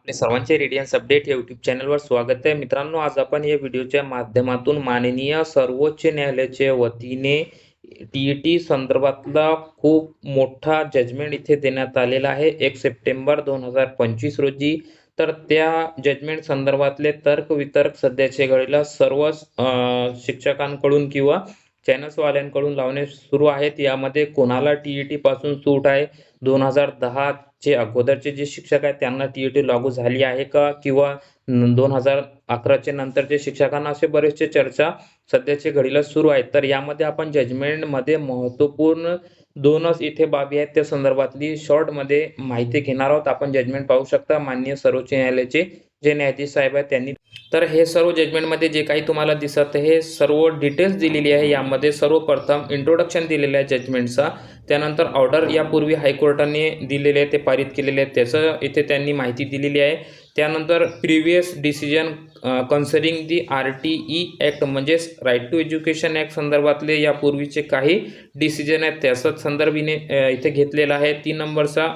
आपले सर्वांचे Radiance update या यूट्यूब चॅनलवर स्वागत आहे. मित्रांनो आज आपण या व्हिडिओच्या माध्यमातून माननीय सर्वोच्च न्यायालयाच्या वतीने टी ई टी संदर्भातला खूप मोठा जजमेंट इथे देण्यात आलेला आहे. एक सप्टेंबर दोन हजार पंचवीस रोजी. तर त्या जजमेंट संदर्भातले तर्क वितर्क सध्याच्या घडीला सर्व शिक्षकांकडून किंवा चॅनल्सवाल्यांकडून लावणे सुरू आहेत. यामध्ये कोणाला टी ई टी पासून सूट आहे? दोन हजार दहा जे अगोदरचे जे शिक्षक आहेत त्यांना टी ई टी लागू झाली आहे का? किंवा दोन हजार अकराचे नंतरचे शिक्षकांना असे बरेचसे चर्चा सध्याच्या घडीला सुरू आहेत. तर यामध्ये आपण जजमेंटमध्ये महत्त्वपूर्ण दोनच इथे बाबी आहेत. त्या संदर्भातली शॉर्टमध्ये माहिती घेणार आहोत. आपण जजमेंट पाहू शकता. माननीय सर्वोच्च न्यायालयाचे जे न्यायाधीश साहेब आहेत त्यांनी तर हे सर्व जजमेंटमध्ये जे काही तुम्हाला दिसत आहे हे सर्व डिटेल्स दिलेली आहे. यामध्ये सर्वप्रथम इंट्रोडक्शन दिलेलं आहे जजमेंटचा त्यानंतर ऑर्डर यापूर्वी हायकोर्टाने दिलेले आहे ते पारित केलेले आहेत. त्याचं इथे त्यांनी माहिती दिलेली आहे. त्यानंतर previous decision concerning the R T E act म्हणजेच राईट टू एज्युकेशन ॲक्ट संदर्भातले यापूर्वीचे काही डिसिजन आहेत. त्याचाच संदर्भीने इथे घेतलेला आहे. तीन नंबरचा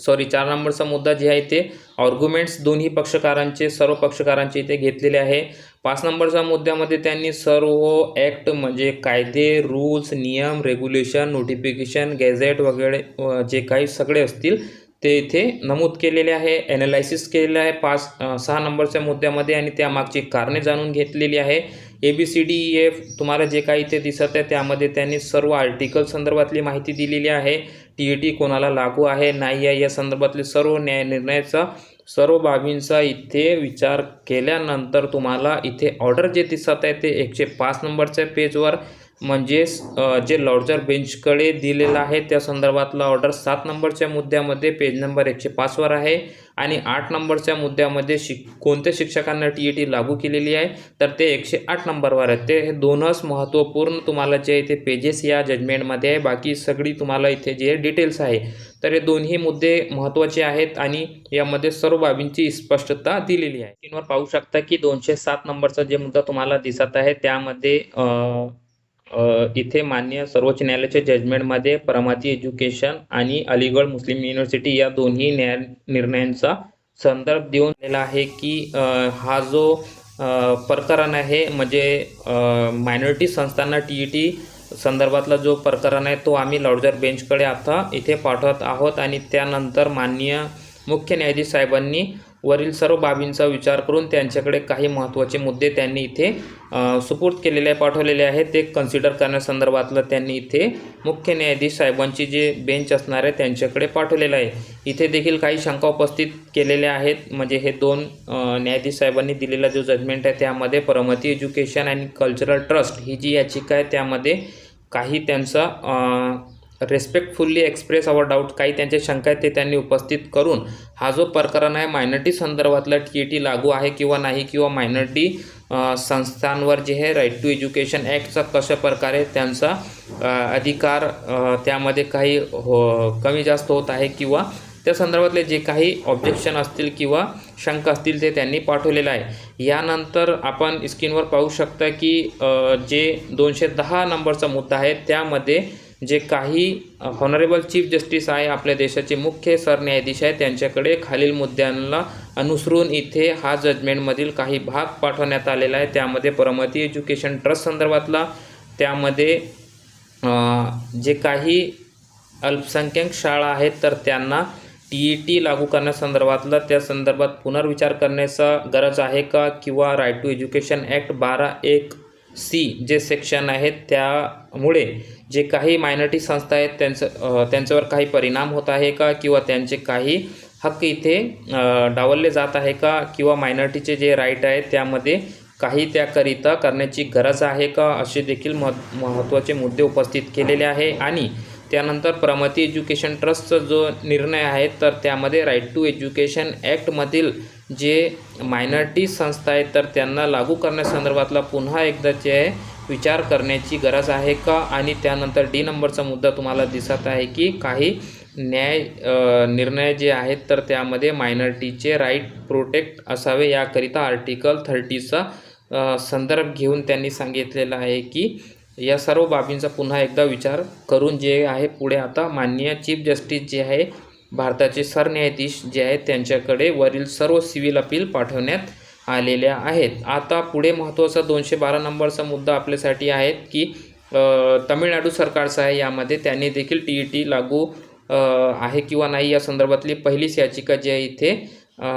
सॉरी चार नंबरचा मुद्दा जे आहे ते ऑर्ग्युमेंट्स दोन्ही पक्षकारांचे सर्व पक्षकारांचे इथे घेतलेले आहे. पाच नंबरच्या मुद्द्यामध्ये त्यांनी सर्व ॲक्ट म्हणजे कायदे रूल्स नियम रेग्युलेशन नोटिफिकेशन गॅझेट वगैरे जे काही सगळे असतील ते इथे नमूद केलेले आहे ॲनालायसिस केलेलं आहे पाच सहा नंबरच्या मुद्द्यामध्ये आणि त्यामागची कारणे जाणून घेतलेली आहे. A B C D E F तुम्हाला जे काही इथे दिसत आहे त्यामध्ये त्यांनी सर्व आर्टिकल संदर्भातली माहिती दिलेली आहे. टी ई टी कोणाला लागू आहे नाही आहे या संदर्भातले सर्व न्याय निर्णयाचा सर्व बाबींचा इथे विचार केल्यानंतर तुम्हाला इथे ऑर्डर जे दिसत आहे ते एकशे पाच नंबरच्या पेजवर म्हणजेच जे लॉर्जर बेंचकडे दिलेलं आहे त्या संदर्भातला ऑर्डर सात नंबरच्या मुद्द्यामध्ये पेज नंबर एकशे पाचवर आहे आणि आठ नंबरच्या मुद्द्यामध्ये शिक कोणत्या शिक्षकांना टी ई टी लागू केलेली आहे? तर ते एकशे आठ नंबरवर आहे ते हे दोनच महत्त्वपूर्ण तुम्हाला जे इथे पेजेस या जजमेंटमध्ये आहे. बाकी सगळी तुम्हाला इथे जे डिटेल्स आहे तर हे दोन्ही मुद्दे महत्त्वाचे आहेत आणि यामध्ये सर्व बाबींची स्पष्टता दिलेली आहे. स्क्रीनवर पाहू शकता की दोनशे सात नंबरचा जे मुद्दा तुम्हाला दिसत आहे त्यामध्ये इथे मान्य सर्वोच्च न्यायालयाच्या जजमेंटमध्ये परमाती एज्युकेशन आणि अलीगड मुस्लिम युनिव्हर्सिटी या दोन्ही न्याय निर्णयांचा संदर्भ देऊन दिलेला आहे की हा जो प्रकरण आहे म्हणजे मायनॉरिटी संस्थांना टी ई टी संदर्भातला जो प्रकरण आहे तो आम्ही लॉर्जर बेंचकडे आता इथे पाठवत आहोत. आणि त्यानंतर माननीय मुख्य न्यायाधीश साहेबांनी वरील सर्व बाबींचा विचार करून त्यांच्याकडे काही महत्त्वाचे मुद्दे त्यांनी इथे सुपूर्द केलेले आहे पाठवलेले आहेत. ते कन्सिडर करण्यासंदर्भातलं त्यांनी इथे मुख्य न्यायाधीश साहेबांची जे बेंच असणार आहे त्यांच्याकडे पाठवलेलं आहे. इथे देखील काही शंका उपस्थित केलेल्या आहेत. म्हणजे हे दोन न्यायाधीश साहेबांनी दिलेला जो जजमेंट आहे त्यामध्ये Pramati education and cultural trust ही जी याचिका आहे त्यामध्ये काही त्यांचा रेस्पेक्टफुल्ली एक्सप्रेस अवर डाऊट काही त्यांच्या शंका आहेत ते त्यांनी उपस्थित करून हा जो प्रकरण आहे मायनॉरिटी संदर्भातला टी ई टी लागू आहे किंवा नाही किंवा मायनॉरिटी संस्थांवर जे आहे राईट टू एज्युकेशन ॲक्टचा कशा प्रकारे त्यांचा अधिकार त्यामध्ये काही हो कमी जास्त होत आहे किंवा त्या संदर्भातले जे काही ऑब्जेक्शन असतील किंवा शंका असतील ते त्यांनी पाठवलेलं आहे. यानंतर आपण स्क्रीनवर पाहू शकता की जे दोनशे दहा नंबरचा मुद्दा आहे त्यामध्ये जे काही हॉनरेबल चीफ जस्टिस आहे आपल्या देशाचे मुख्य सरन्यायाधीश आहे त्यांच्याकडे खालील मुद्द्यांना अनुसरून इथे हा जजमेंटमधील काही भाग पाठवण्यात आलेला आहे. त्यामध्ये परमती एज्युकेशन ट्रस्ट संदर्भातला त्यामध्ये जे काही अल्पसंख्याक शाळा आहेत तर त्यांना टी ई टी लागू करण्यासंदर्भातला त्या संदर्भात पुनर्विचार करण्याचा गरज आहे का? किंवा राईट टू एज्युकेशन ॲक्ट बारा एक सी जे सेक्शन आहेत त्यामुळे जे काही मायनॉरिटी संस्था आहेत त्यांचं त्यांच्यावर काही परिणाम होत आहे का? किंवा त्यांचे काही हक्क इथे डावलले जात आहे का? किंवा मायनॉरिटीचे जे राईट आहेत त्यामध्ये काही त्याकरिता करण्याची गरज आहे का? असे देखील मह महत्त्वाचे मुद्दे उपस्थित केलेले आहे. आणि त्यानंतर प्रमती एज्युकेशन ट्रस्टचा जो निर्णय आहे तर त्यामध्ये राईट टू एज्युकेशन ॲक्टमधील जे मायनॉरिटी संस्था आहेत तर त्यांना लागू करण्यासंदर्भातला पुन्हा एकदा जे आहे विचार करण्याची गरज आहे का? आणि त्यानंतर डी नंबरचा मुद्दा तुम्हाला दिसत आहे की काही न्याय निर्णय जे आहेत तर त्यामध्ये मायनॉरिटीचे राईट प्रोटेक्ट असावे याकरिता आर्टिकल थर्टीचा संदर्भ घेऊन त्यांनी सांगितलेला आहे की या सर्व बाबींचा पुन्हा एकदा विचार करून जे आहे पुढे आता माननीय चीफ जस्टिस जे आहे भारताचे सरन्यायाधीश जे आहेत त्यांच्याकडे वरील सर्व सिव्हिल अपील पाठवण्यात आलेल्या आहेत. आता पुढे महत्त्वाचा दोनशे बारा नंबरचा मुद्दा आपल्यासाठी आहे की तमिळनाडू सरकारचा आहे यामध्ये त्यांनी देखील टी ई टी लागू आहे किंवा नाही या संदर्भातली पहिलीच याचिका जी आहे इथे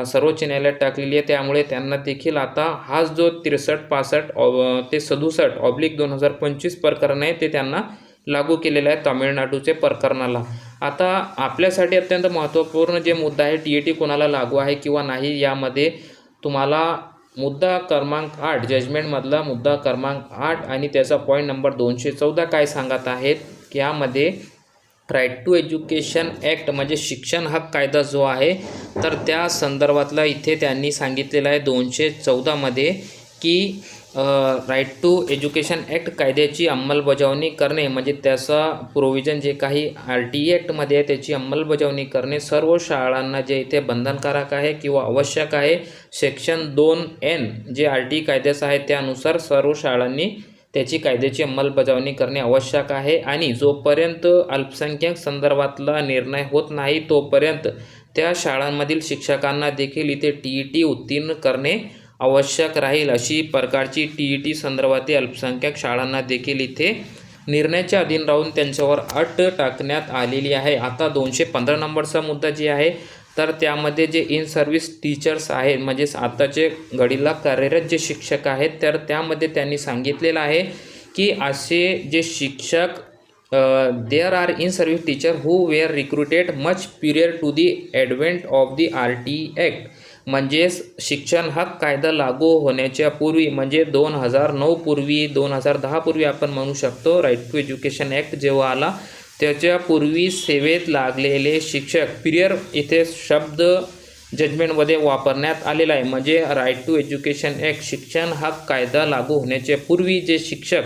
सर्वोच्च न्यायालयात टाकलेली आहे. त्यामुळे त्यांना देखील आता हाच जो त्रेसष्ट पासष्ट ऑ- ते सदुसष्ट ऑब्लिक दोन हजार पंचवीस प्रकरण आहे ते त्यांना लागू केलेलं आहे तामिळनाडूचे प्रकरणाला. आता आपल्यासाठी अत्यंत महत्त्वपूर्ण जे मुद्दा आहे टी ई टी कोणाला लागू आहे किंवा नाही यामध्ये तुम्हाला मुद्दा क्रमांक आठ जजमेंटमधला मुद्दा क्रमांक आठ आणि त्याचा पॉईंट नंबर दोनशे चौदा काय सांगत आहेत यामध्ये राईट टू एज्युकेशन ॲक्ट म्हणजे शिक्षण हक कायदा जो आहे तर त्या संदर्भातला इथे त्यांनी सांगितलेलं आहे दोनशे चौदामध्ये की राईट टू एज्युकेशन ॲक्ट कायद्याची अंमलबजावणी करणे म्हणजे त्याचा प्रोव्हिजन जे काही आर टी ॲक्टमध्ये आहे त्याची अंमलबजावणी करणे सर्व शाळांना जे इथे बंधनकारक आहे किंवा आवश्यक आहे सेक्शन दोन एन जे आर टी कायद्याचं आहे त्यानुसार सर्व शाळांनी त्याची कायद्याची अंमलबजावणी करणे आवश्यक आहे आणि जोपर्यंत अल्पसंख्याक संदर्भातला निर्णय होत नाही तोपर्यंत त्या शाळांमधील शिक्षकांना देखील इथे टी ई टी उत्तीर्ण करणे आवश्यक राहील. अशी प्रकारची टी ई टी संदर्भातील अल्पसंख्याक शाळांना देखील इथे निर्णयाच्या अधीन राहून त्यांच्यावर अट टाकण्यात आलेली आहे. आता दोनशे पंधरा नंबरचा मुद्दा जे आहे तर त्यामध्ये जे इन सर्व्हिस टीचर्स आहेत म्हणजेच आत्ताचे घडीला कार्यरत जे शिक्षक आहेत तर त्यामध्ये त्यांनी सांगितलेलं आहे की असे जे शिक्षक there are in service teacher who were recruited much period to the advent of the R T act म्हणजेच शिक्षण हक कायदा लागू होण्याच्या पूर्वी म्हणजे दोन हजार नऊ पूर्वी दोन हजार दहा पूर्वी आपण म्हणू शकतो राईट टू एज्युकेशन ॲक्ट जेव्हा आला त्याच्यापूर्वी सेवेत लागलेले शिक्षक पिरियर इथे शब्द जजमेंटमध्ये वापरण्यात आलेला आहे. म्हणजे राईट टू एज्युकेशन ॲक्ट शिक्षण हा कायदा लागू होण्याच्या पूर्वी जे शिक्षक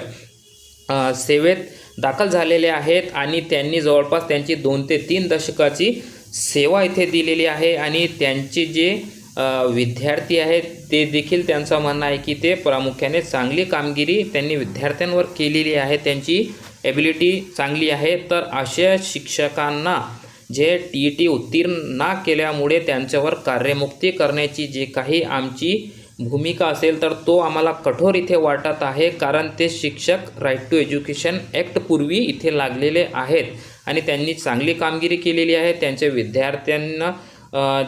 सेवेत दाखल झालेले आहेत आणि त्यांनी जवळपास त्यांची दोन ते तीन दशकाची सेवा इथे दिलेली आहे आणि त्यांचे जे विद्यार्थी आहेत ते देखील त्यांचं म्हणणं आहे की ते प्रामुख्याने चांगली कामगिरी त्यांनी विद्यार्थ्यांवर केलेली आहे त्यांची एबिलिटी चांगली आहे. तर अशा शिक्षकांना जे टी ई टी उत्तीर्ण ना केल्यामुळे त्यांच्यावर कार्यमुक्ती करण्याची जे काही आमची भूमिका असेल तर तो आम्हाला कठोर इथे वाटत आहे. कारण ते शिक्षक राईट टू एज्युकेशन ॲक्ट पूर्वी इथे लागलेले आहेत आणि त्यांनी चांगली कामगिरी केलेली आहे. त्यांच्या विद्यार्थ्यांना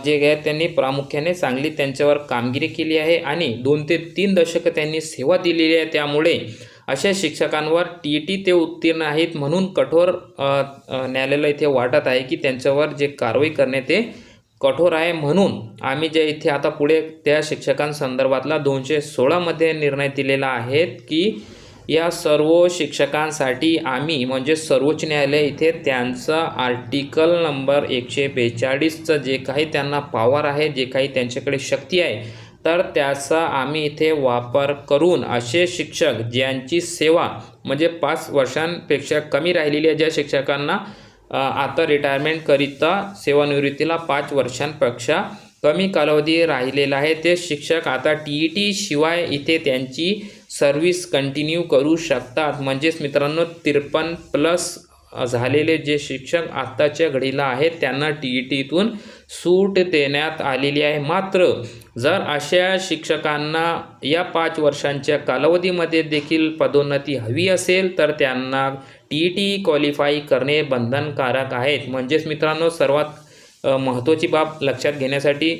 जे आहे त्यांनी प्रामुख्याने चांगली त्यांच्यावर कामगिरी केली आहे आणि दोन ते तीन दशकं त्यांनी सेवा दिलेली आहे. त्यामुळे अशा शिक्षकांवर टी ई टी ते उत्तीर्ण आहेत म्हणून कठोर न्यायालयाला इथे वाटत आहे की त्यांच्यावर जे कारवाई करणे ते कठोर आहे म्हणून आम्ही जे इथे आता पुढे त्या शिक्षकांसंदर्भातला दोनशे सोळामध्ये निर्णय दिलेला आहेत की या सर्व शिक्षकांसाठी आम्ही म्हणजे सर्वोच्च न्यायालय इथे त्यांचा आर्टिकल नंबर एकशे बेचाळीसचं जे काही त्यांना पॉवर आहे जे काही त्यांच्याकडे शक्ती आहे तर त्याचा आम्ही इथे वापर करून असे शिक्षक ज्यांची सेवा म्हणजे पाच वर्षांपेक्षा कमी राहिलेली आहे ज्या शिक्षकांना आता रिटायरमेंटकरिता सेवानिवृत्तीला पाच वर्षांपेक्षा कमी कालावधी राहिलेला आहे ते शिक्षक आता टी ई टी शिवाय इथे त्यांची सर्व्हिस कंटिन्यू करू शकतात. म्हणजेच मित्रांनो त्रेपन्न प्लस झालेले जे शिक्षक आत्ताच्या घडीला आहेत त्यांना टी ई टीतून सूट देण्यात आलेली आहे. मात्र जर अशा शिक्षकांना या पाच वर्षांच्या कालावधीमध्ये देखील पदोन्नती हवी असेल तर त्यांना टी ई टी क्वालिफाय करणे बंधनकारक आहेत म्हणजेच मित्रांनो सर्वात महत्त्वाची बाब लक्षात घेण्यासाठी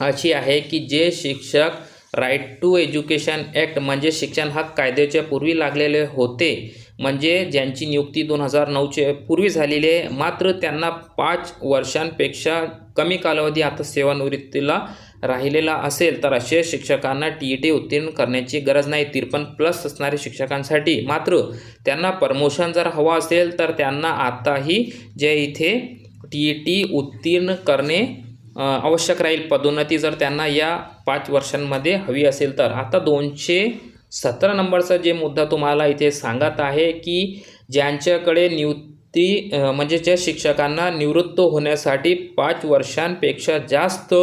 अशी आहे की जे शिक्षक राईट टू एज्युकेशन ॲक्ट म्हणजे शिक्षण हक कायद्याच्या पूर्वी लागलेले होते. म्हणजे ज्यांची नियुक्ती दोन हजार नऊच्या पूर्वी झालेली आहे मात्र त्यांना पाच वर्षांपेक्षा कमी कालावधी आता सेवानिवृत्तीला राहिलेला असेल तर असे शिक्षकांना टी ई टी उत्तीर्ण करण्याची गरज नाही. तिरपन प्लस असणाऱ्या शिक्षकांसाठी मात्र त्यांना प्रमोशन जर हवं असेल तर त्यांना आताही जे इथे टी ई टी उत्तीर्ण करणे आवश्यक राहील पदोन्नती जर त्यांना या पाच वर्षांमध्ये हवी असेल तर. आता दोनशे सतरा नंबरचा जे मुद्दा तुम्हाला इथे सांगत आहे की ज्यांच्याकडे नियुक्ती म्हणजे ज्या शिक्षकांना निवृत्त होण्यासाठी पाच वर्षांपेक्षा जास्त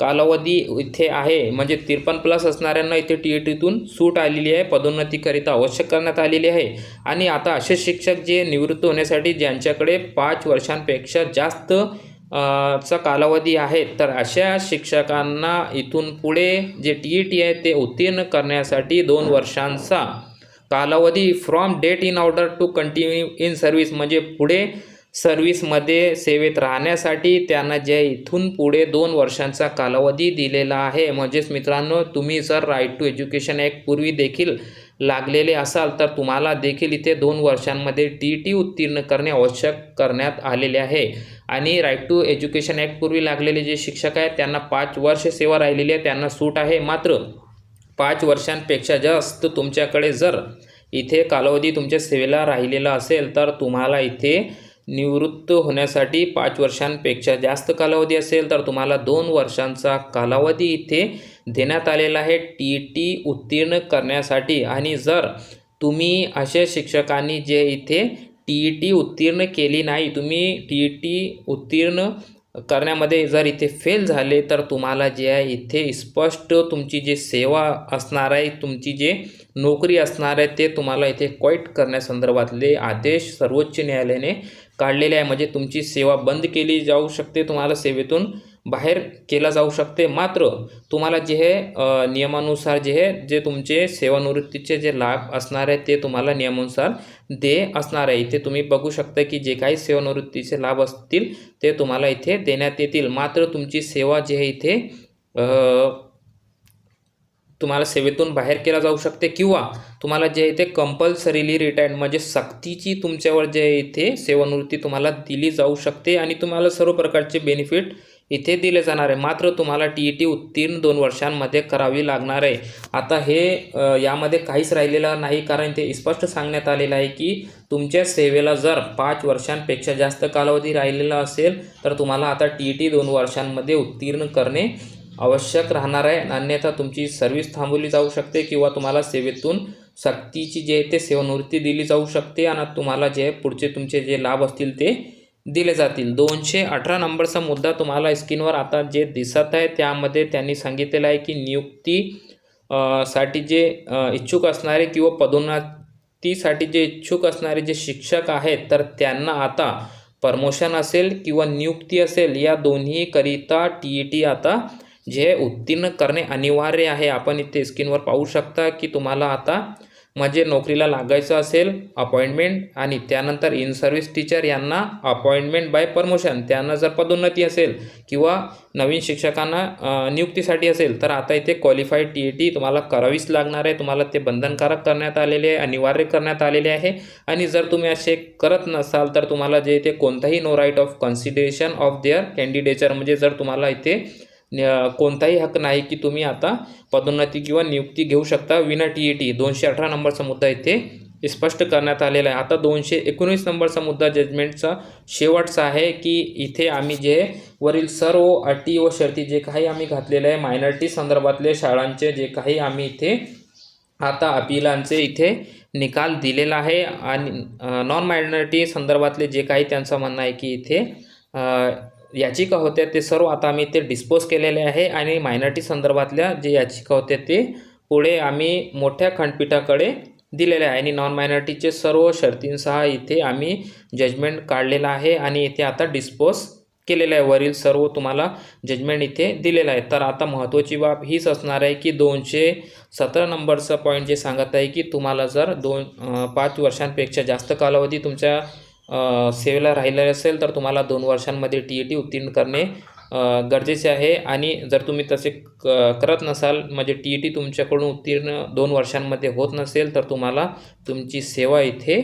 कालावधी इथे आहे म्हणजे त्रेपन्न प्लस असणाऱ्यांना इथे टी ई टीतून सूट आलेली आहे पदोन्नतीकरिता आवश्यक करण्यात आलेली आहे. आणि आता असे शिक्षक जे निवृत्त होण्यासाठी ज्यांच्याकडे पाच वर्षांपेक्षा जास्त चा कालावधी आहे तर अशा शिक्षकांना इथून पुढे जे टी ई टी आहे ते उत्तीर्ण करण्यासाठी दोन वर्षांचा कालावधी from date in order to continue in service म्हणजे पुढे सर्व्हिसमध्ये सेवेत राहण्यासाठी त्यांना जे इथून पुढे दोन वर्षांचा कालावधी दिलेला आहे. म्हणजेच मित्रांनो तुम्ही जर राईट टू एज्युकेशन ॲक्ट पूर्वी देखील लागलेले असाल तर तुम्हाला देखील इथे दोन वर्षांमध्ये टी टी उत्तीर्ण करणे आवश्यक करण्यात आलेले आहे. आणि राईट टू एज्युकेशन ॲक्टपूर्वी लागलेले जे शिक्षक आहेत त्यांना पाच वर्ष सेवा राहिलेली आहे त्यांना सूट आहे. मात्र पाच वर्षांपेक्षा जास्त तुमच्याकडे जर इथे कालावधी तुमच्या सेवेला राहिलेला असेल तर तुम्हाला इथे निवृत्त होण्यासाठी पाच वर्षांपेक्षा जास्त कालावधी असेल तर तुम्हाला दोन वर्षांचा कालावधी इथे देण्यात आलेला आहे. टी टी उत्तीर्ण करण्यासाठी. आणि जर तुम्ही असे शिक्षकांनी जे इथे टी ई टी उत्तीर्ण केली नाही तुम्ही टी ई टी उत्तीर्ण करण्यामध्ये जर इथे फेल झाले तर तुम्हाला जे आहे इथे स्पष्ट तुमची जी सेवा असणार आहे तुमची जे नोकरी असणार आहे ते तुम्हाला इथे क्वाईट करण्यासंदर्भातले आदेश सर्वोच्च न्यायालयाने काढलेले आहे. म्हणजे तुमची सेवा बंद केली जाऊ शकते तुम्हाला सेवेतून बाहेर केला जाऊ शकते. मात्र तुम्हाला जे हे नियमानुसार जे हे जे तुमचे सेवानिवृत्तीचे जे लाभ असणार आहे ते तुम्हाला नियमानुसार दे असणार आहे. इथे तुम्ही बघू शकता की जे काही सेवानिवृत्तीचे लाभ असतील ते तुम्हाला इथे देण्यात येतील. मात्र तुमची सेवा जे आहे इथे तुम्हाला सेवेतून बाहेर केला जाऊ शकते किंवा तुम्हाला जे इथे कंपल्सरीली रिटायर्ड म्हणजे सक्तीची तुमच्यावर जे आहे इथे सेवानिवृत्ती तुम्हाला दिली जाऊ शकते आणि तुम्हाला सर्व प्रकारचे बेनिफिट इथे दिले जाणार आहे. मात्र तुम्हाला टी ई टी उत्तीर्ण दोन वर्षांमध्ये करावी लागणार आहे. आता हे यामध्ये काहीच राहिलेलं नाही कारण ते स्पष्ट सांगण्यात आलेलं आहे की तुमच्या सेवेला जर पाच वर्षांपेक्षा जास्त कालावधी राहिलेला असेल तर तुम्हाला आता टी ई टी दोन वर्षांमध्ये उत्तीर्ण करणे आवश्यक राहणार आहे. अन्यथा तुमची सर्व्हिस थांबवली जाऊ शकते किंवा तुम्हाला सेवेतून सक्तीची जे आहे ते सेवानिवृत्ती दिली जाऊ शकते आणि तुम्हाला जे पुढचे तुमचे जे लाभ असतील ते दिले जातील. दोनशे अठरा नंबरचा मुद्दा तुम्हाला स्क्रीनवर आता जे दिसत आहे त्यामध्ये त्यांनी सांगितलेलं आहे की नियुक्ती साठी जे इच्छुक असणारे किंवा पदोन्नतीसाठी जे इच्छुक असणारे जे शिक्षक आहेत तर त्यांना आता प्रमोशन असेल किंवा नियुक्ती असेल या दोन्हीकरिता टी ई टी आता जे उत्तीर्ण करणे अनिवार्य आहे. आपण इथे स्क्रीनवर पाहू शकता की तुम्हाला आता म्हणजे नोकरीला लागायचं असेल अपॉइंटमेंट आणि त्यानंतर इन सर्व्हिस टीचर यांना अपॉइंटमेंट बाय प्रमोशन त्यांना जर पदोन्नती असेल किंवा नवीन शिक्षकांना नियुक्तीसाठी असेल तर आता इथे क्वालिफाईड टी ई टी तुम्हाला करावीच लागणार आहे. तुम्हाला ते बंधनकारक करण्यात आलेले आहे अनिवार्य करण्यात आलेले आहे. आणि जर तुम्ही असे करत नसाल तर तुम्हाला जे इथे कोणताही no right of consideration of their candidature म्हणजे जर तुम्हाला इथे कोणताही हक्क नाही की तुम्ही आता पदोन्नती किंवा नियुक्ती घेऊ शकता. विना टी ई टी दोनशे अठरा नंबरचा मुद्दा इथे स्पष्ट करण्यात आलेला आहे. आता दोनशे एकोणीस नंबरचा मुद्दा जजमेंटचा शेवटचा आहे की इथे आम्ही जे वरील सर्व अटी व शर्ती जे काही आम्ही घातलेले आहे मायनॉरिटी संदर्भातले शाळांचे जे काही आम्ही इथे आता अपिलांचे इथे निकाल दिलेला आहे आणि नॉन मायनॉरिटी संदर्भातले जे काही त्यांचं म्हणणं आहे की इथे याचिका होत्या ते सर्व आता आम्ही ते डिस्पोज केलेले आहे आणि मायनॉरिटी संदर्भातल्या जे याचिका होत्या ते पुढे आम्ही मोठ्या खंडपीठाकडे दिलेले आहे. आणि नॉन मायनॉरिटीचे सर्व शर्तींसह इथे आम्ही जजमेंट काढलेला आहे आणि इथे आता डिस्पोज केलेलं आहे. वरील सर्व तुम्हाला जजमेंट इथे दिलेलं आहे. तर आता महत्त्वाची बाब हीच असणार आहे की दोनशे सतरा नंबरचं पॉईंट जे सांगत आहे की तुम्हाला जर दोन पाच वर्षांपेक्षा जास्त कालावधी तुमच्या सेवेला राहिलेले असेल तर तुम्हाला दोन वर्षांमध्ये टी ई टी उत्तीर्ण करणे गरजेचे आहे. आणि जर तुम्ही तसे क करत नसाल म्हणजे टी ई टी तुमच्याकडून उत्तीर्ण दोन वर्षांमध्ये होत नसेल तर तुम्हाला तुमची सेवा इथे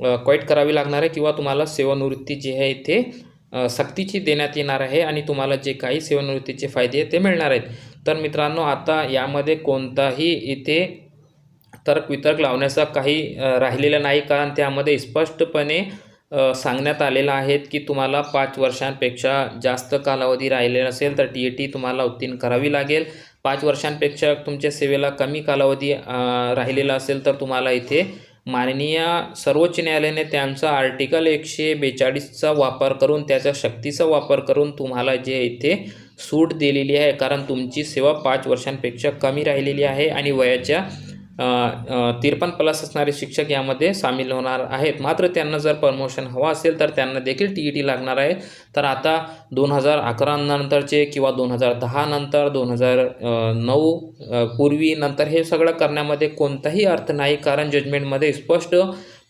क्वाईट करावी लागणार आहे किंवा तुम्हाला सेवानिवृत्ती जी आहे इथे सक्तीची देण्यात येणार आहे आणि तुम्हाला जे काही सेवानिवृत्तीचे फायदे आहेत ते मिळणार आहेत. तर मित्रांनो आता यामध्ये कोणताही इथे तर्क वितर्क लावण्याचा काही राहिलेला नाही कारण त्यामध्ये स्पष्टपणे सांगण्यात आलेलं आहेत की तुम्हाला पाच वर्षांपेक्षा जास्त कालावधी राहिलेला असेल तर टी ए टी तुम्हाला उत्तीर्ण करावी लागेल. पाच वर्षांपेक्षा तुमच्या सेवेला कमी कालावधी राहिलेला असेल तर तुम्हाला इथे माननीय सर्वोच्च न्यायालयाने त्यांचा आर्टिकल एकशे बेचाळीसचा वापर करून त्याच्या शक्तीचा वापर करून तुम्हाला जे इथे सूट दिलेली आहे कारण तुमची सेवा पाच वर्षांपेक्षा कमी राहिलेली आहे आणि वयाच्या तिरपन्न प्लस असणारे शिक्षक यामध्ये सामील होणार आहेत. मात्र त्यांना जर प्रमोशन हवं असेल तर त्यांना देखील टी ई टी लागणार आहे. तर आता दोन हजार अकरा नंतरचे किंवा दोन हजार दहा नंतर दोन हजार नऊ पूर्वी नंतर हे सगळं करण्यामध्ये कोणताही अर्थ नाही. कारण जजमेंटमध्ये स्पष्ट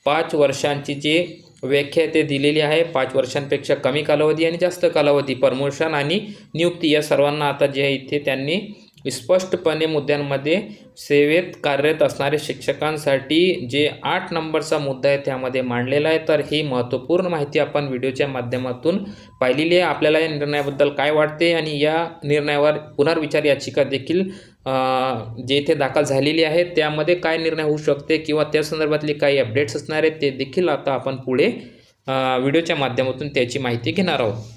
पाच वर्षांची जी व्याख्या ते दिलेली आहे. पाच वर्षांपेक्षा कमी कालावधी आणि जास्त कालावधी प्रमोशन आणि नियुक्ती या सर्वांना आता जे आहे इथे त्यांनी स्पष्टपणे मुद्द्यांमध्ये सेवेत कार्यरत असणारे शिक्षकांसाठी जे आठ नंबरचा मुद्दा आहे त्यामध्ये मांडलेला आहे. तर ही महत्त्वपूर्ण माहिती आपण व्हिडिओच्या माध्यमातून पाहिलेली आहे. आपल्याला या निर्णयाबद्दल काय वाटते आणि या निर्णयावर पुनर्विचार याचिका देखील जे इथे दाखल झालेली आहे त्यामध्ये काय निर्णय होऊ शकते किंवा त्या संदर्भातले काही अपडेट्स असणार आहेत ते देखील आता आपण पुढे व्हिडिओच्या माध्यमातून त्याची माहिती घेणार आहोत.